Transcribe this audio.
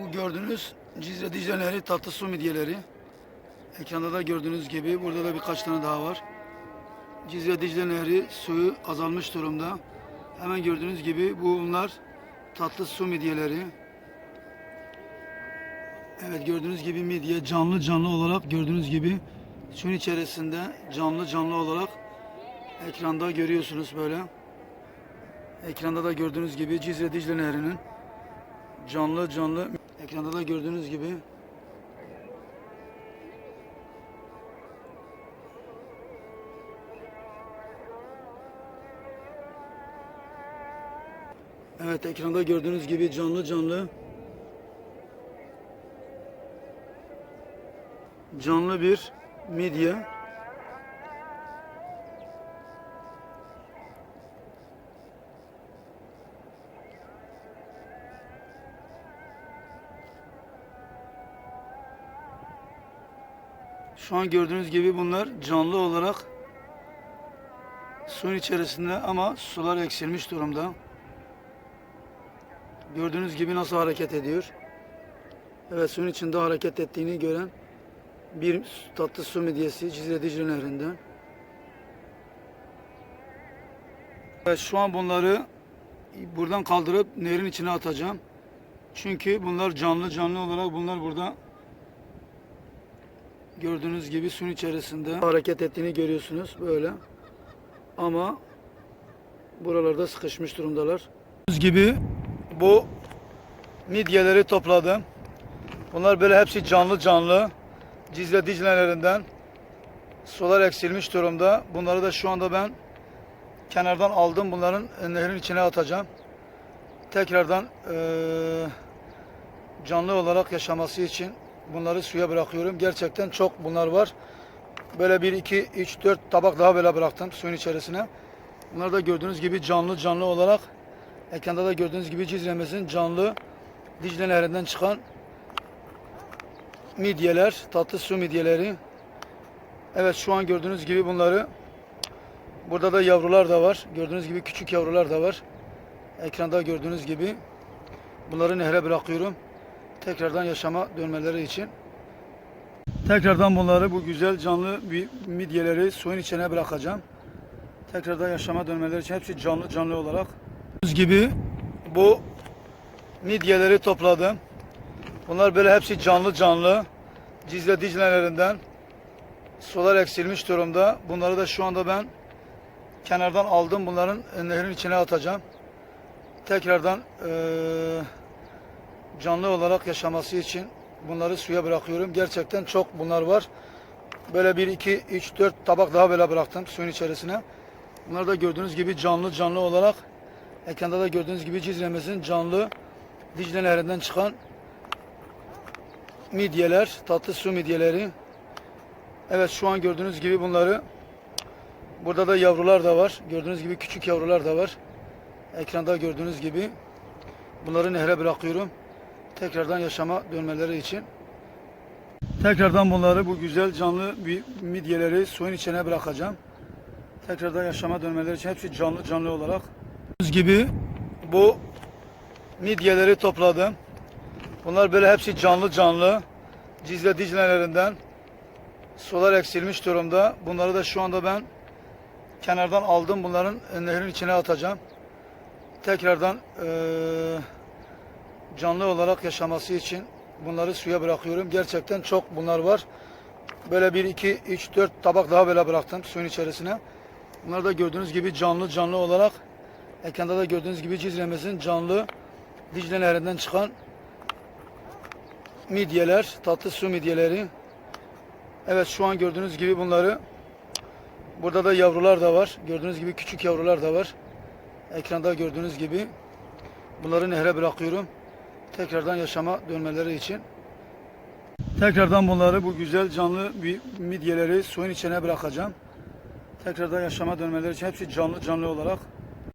Bu gördüğünüz Cizre Dicle Nehri tatlı su midyeleri. Ekranda da gördüğünüz gibi burada da birkaç tane daha var. Cizre Dicle Nehri suyu azalmış durumda. Hemen gördüğünüz gibi bunlar tatlı su midyeleri. Evet gördüğünüz gibi midye canlı canlı olarak gördüğünüz gibi suyun içerisinde canlı canlı olarak ekranda görüyorsunuz böyle. Ekranda da gördüğünüz gibi Cizre Dicle Nehri'nin canlı canlı ekranda da gördüğünüz gibi Evet ekranda gördüğünüz gibi canlı canlı canlı bir midye. Şu an gördüğünüz gibi bunlar canlı olarak suyun içerisinde ama sular eksilmiş durumda. Gördüğünüz gibi nasıl hareket ediyor. Evet suyun içinde hareket ettiğini gören bir tatlı su midyesi Cizre Dicle Nehri'nden. Evet, şu an bunları buradan kaldırıp nehrin içine atacağım. Çünkü bunlar canlı canlı olarak bunlar burada gördüğünüz gibi suyun içerisinde hareket ettiğini görüyorsunuz böyle. Ama buralarda sıkışmış durumdalar. Gördüğünüz gibi bu midyeleri topladım. Bunlar böyle hepsi canlı canlı. Cizre Dicle'lerinden sular eksilmiş durumda. Bunları da şu anda ben kenardan aldım. Bunların nehrin içine atacağım. Tekrardan eee, canlı olarak yaşaması için bunları suya bırakıyorum. Gerçekten çok bunlar var. Böyle bir, iki, üç, dört tabak daha böyle bıraktım suyun içerisine. Bunlar da gördüğünüz gibi canlı canlı olarak ekranda da gördüğünüz gibi Cizre'mizin canlı Dicle Nehri'nden çıkan midyeler, tatlı su midyeleri. Evet şu an gördüğünüz gibi bunları burada da yavrular da var. Gördüğünüz gibi küçük yavrular da var. Ekranda gördüğünüz gibi bunları nehre bırakıyorum. Tekrardan yaşama dönmeleri için. Tekrardan bunları bu güzel canlı bir midyeleri suyun içine bırakacağım. Tekrardan yaşama dönmeleri için hepsi canlı canlı olarak. Gördüğünüz gibi bu midyeleri topladım. Bunlar böyle hepsi canlı canlı. Cizre Dicle'lerinden sular eksilmiş durumda. Bunları da şu anda ben kenardan aldım. Bunların nehrin içine atacağım. Tekrardan eee, canlı olarak yaşaması için bunları suya bırakıyorum. Gerçekten çok bunlar var. Böyle bir, iki, üç, dört tabak daha böyle bıraktım suyun içerisine. Bunlar da gördüğünüz gibi canlı canlı olarak ekranda da gördüğünüz gibi Cizre'mizin canlı Dicle Nehri'nden çıkan midyeler, tatlı su midyeleri. Evet şu an gördüğünüz gibi bunları burada da yavrular da var. Gördüğünüz gibi küçük yavrular da var. Ekranda gördüğünüz gibi bunları nehre bırakıyorum. Tekrardan yaşama dönmeleri için. Tekrardan bunları bu güzel canlı midyeleri suyun içine bırakacağım. Tekrardan yaşama dönmeleri için hepsi canlı canlı olarak. Gördüğünüz gibi bu midyeleri topladım. Bunlar böyle hepsi canlı canlı. Cizre Dicle'lerinden sular eksilmiş durumda. Bunları da şu anda ben kenardan aldım. Bunların nehrin içine atacağım. Tekrardan eee, canlı olarak yaşaması için bunları suya bırakıyorum. Gerçekten çok bunlar var. Böyle bir, iki, üç, dört tabak daha böyle bıraktım suyun içerisine. Bunlar da gördüğünüz gibi canlı canlı olarak ekranda da gördüğünüz gibi Cizre'mizin canlı Dicle Nehri'nden çıkan midyeler, tatlı su midyeleri. Evet şu an gördüğünüz gibi bunları burada da yavrular da var. Gördüğünüz gibi küçük yavrular da var. Ekranda gördüğünüz gibi bunları nehre bırakıyorum. Tekrardan yaşama dönmeleri için. Tekrardan bunları bu güzel canlı bir midyeleri suyun içine bırakacağım. Tekrardan yaşama dönmeleri için hepsi canlı canlı olarak